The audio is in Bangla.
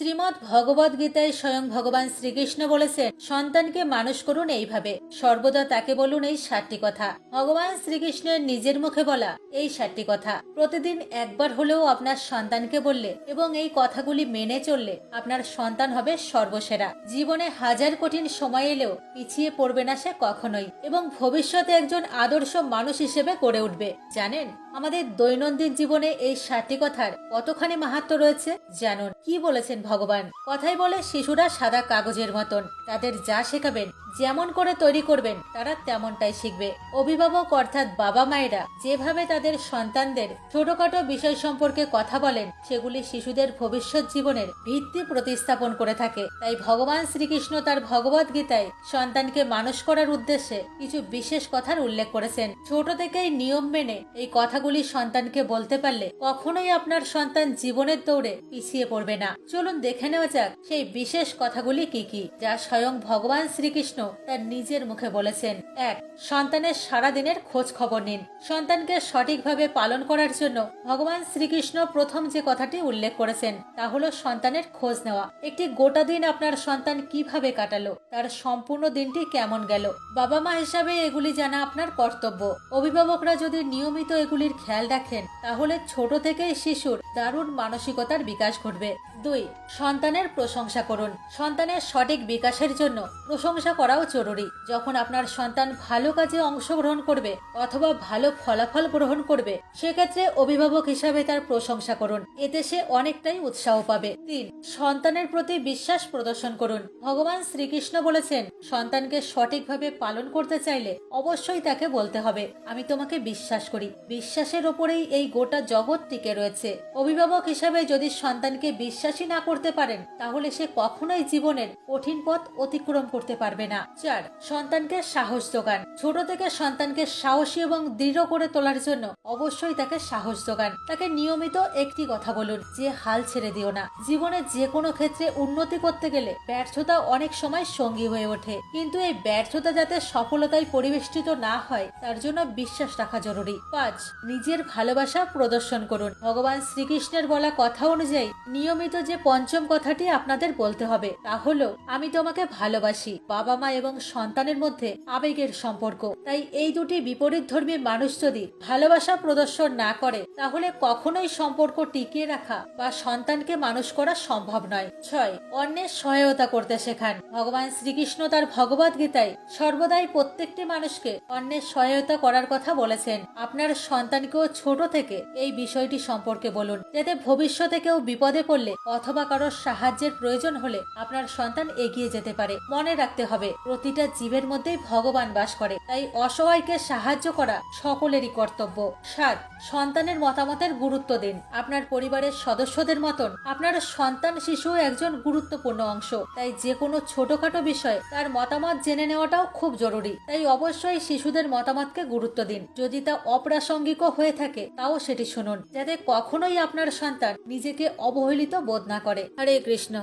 শ্রীমৎ ভগবদ গীতায় স্বয়ং ভগবান শ্রীকৃষ্ণ বলেছেন, সন্তানকে মানুষ করুন এইভাবে। সর্বদা তাকে বলুন এই সাতটি কথা। ভগবান শ্রীকৃষ্ণের নিজের মুখে বলা এই সাতটি কথা। প্রতিদিন একবার হলেও আপনার সন্তানকে বললে এবং এই কথাগুলি মেনে চললে আপনার সন্তান হবে সর্বসেরা। জীবনে হাজার কঠিন সময় এলেও পিছিয়ে পড়বে না সে কখনোই এবং ভবিষ্যতে একজন আদর্শ মানুষ হিসেবে গড়ে উঠবে। জানেন, আমাদের দৈনন্দিন জীবনে এই সাতটি কথার কতখানি মাহাত্ম রয়েছে? জানুন। কি বলেছেন ভগবান। কথাই বলে শিশুরা সাদা কাগজের মতন। তাদের যা শেখাবেন, যেমন করে তৈরি করবেন, তারা তেমনটাই শিখবে। অভিভাবক অর্থাৎ বাবা মায়েরা যেভাবে তাদের সন্তানদের ছোটখাটো বিষয় সম্পর্কে কথা বলেন, সেগুলি শিশুদের ভবিষ্যৎ জীবনের ভিত্তি প্রতিস্থাপন করে থাকে। তাই ভগবান শ্রীকৃষ্ণ তার ভগবত গীতায় সন্তানকে মানুষ করার উদ্দেশ্যে কিছু বিশেষ কথার উল্লেখ করেছেন। ছোট থেকেই নিয়ম মেনে এই কথাগুলি সন্তানকে বলতে পারলে কখনোই আপনার সন্তান জীবনের দৌড়ে পিছিয়ে পড়বে না। চলুন দেখে নেওয়া যাক সেই বিশেষ কথাগুলি কি কি, যা স্বয়ং ভগবান শ্রীকৃষ্ণ তার নিজের মুখে বলেছেন। এক, সন্তানের সারা দিনের খোঁজ খবর নিন। সন্তানকে সঠিকভাবে পালন করার জন্য ভগবান শ্রীকৃষ্ণ প্রথম যে কথাটি উল্লেখ করেছেন, তা হলো সন্তানের খোঁজ নেওয়া। একটি গোটা দিন আপনার সন্তান কীভাবে কাটালো, তার সম্পূর্ণ দিনটি কেমন গেল বাবা মা হিসাবে এগুলি জানা আপনার কর্তব্য। অভিভাবকরা যদি নিয়মিত এগুলির খেয়াল রাখেন, তাহলে ছোট থেকেই শিশুর দারুণ মানসিকতার বিকাশ ঘটবে। দুই সন্তানের প্রশংসা করুন। সন্তানের সঠিক বিকাশের জন্য প্রশংসা করাও জরুরি। যখন আপনার সন্তান ভালো কাজে অংশগ্রহণ করবে অথবা ভালো ফলাফল গ্রহণ করবে, সেক্ষেত্রে অভিভাবক হিসাবে তার প্রশংসা করুন। এতে সে অনেকটাই উৎসাহ পাবে। তিন, সন্তানের প্রতি বিশ্বাস প্রদর্শন করুন। ভগবান শ্রীকৃষ্ণ বলেছেন, সন্তানকে সঠিকভাবে পালন করতে চাইলে অবশ্যই তাকে বলতে হবে, আমি তোমাকে বিশ্বাস করি। বিশ্বাসের ওপরেই এই গোটা জগৎ টিকে রয়েছে। অভিভাবক হিসাবে যদি সন্তানকে বিশ্বাসী না করতে পারেন, তাহলে সে কখনোই জীবনের কঠিন পথ অতিক্রম করতে পারবে না। চার, সন্তানকে সাহস যোগান। ছোট থেকে সন্তানকে সাহসী এবং দৃঢ় করে তোলার জন্য অবশ্যই তাকে সাহস যোগান। তাকে নিয়মিত একটি কথা বলুন, যে হাল ছেড়ে দিও না। জীবনে যে কোনো ক্ষেত্রে উন্নতি করতে গেলে ব্যর্থতা অনেক সময় সঙ্গী হয়ে ওঠে। কিন্তু এই ব্যর্থতা যাতে সফলতায় পরিবেষ্টিত না হয়, তার জন্য বিশ্বাস রাখা জরুরি। পাঁচ, নিজের ভালোবাসা প্রদর্শন করুন। ভগবান শ্রীকৃষ্ণের বলা কথা অনুযায়ী নিয়মিত যে পঞ্চম কথাটি আপনাদের বলতে হবে। তা হলো, আমি তোমাকে ভালোবাসি। বাবা মা এবং সন্তানের মধ্যে আবেগের সম্পর্ক। তাই এই দুটি বিপরীত ধর্মী মানুষ যদি ভালোবাসা প্রদর্শন না করে, তাহলে কখনোই সম্পর্ক টিকিয়ে রাখা বা সন্তানকে মানুষ করা সম্ভব নয়। ছয়, অন্যের সহায়তা করতে শেখান। ভগবান শ্রীকৃষ্ণ তার ভগবত গীতায় সর্বদাই প্রত্যেকটি মানুষকে অন্যের সহায়তা করার কথা বলেছেন। আপনার সন্তানকেও ছোট থেকে এই বিষয়টি সম্পর্কে বলুন, যাতে ভবিষ্যতে কেউ বিপদে পড়লে অথবা কারোর সাহায্যের প্রয়োজন হলে আপনার সন্তান এগিয়ে যেতে পারে। মনে রাখতে হবে, প্রতিটা জীবের মধ্যেই ভগবান বাস করে, তাই অসহায়কে সাহায্য করা সকলেরই কর্তব্য। সাত, সন্তানের মতামতের গুরুত্ব দিন। আপনার পরিবারের সদস্যদের মতন আপনার সন্তান শিশু একজন গুরুত্বপূর্ণ অংশ, তাই যে কোনো ছোটখাটো বিষয় তার মতামত জেনে নেওয়াটাও খুব জরুরি। তাই অবশ্যই শিশুদের মতামতকে গুরুত্ব দিন। যদি তা অপ্রাসঙ্গিকও হয়ে থাকে, তাও সেটি শুনুন, যাতে কখনোই আপনার সন্তান নিজেকে অবহেলিত বোধ না করে। হরে কৃষ্ণ।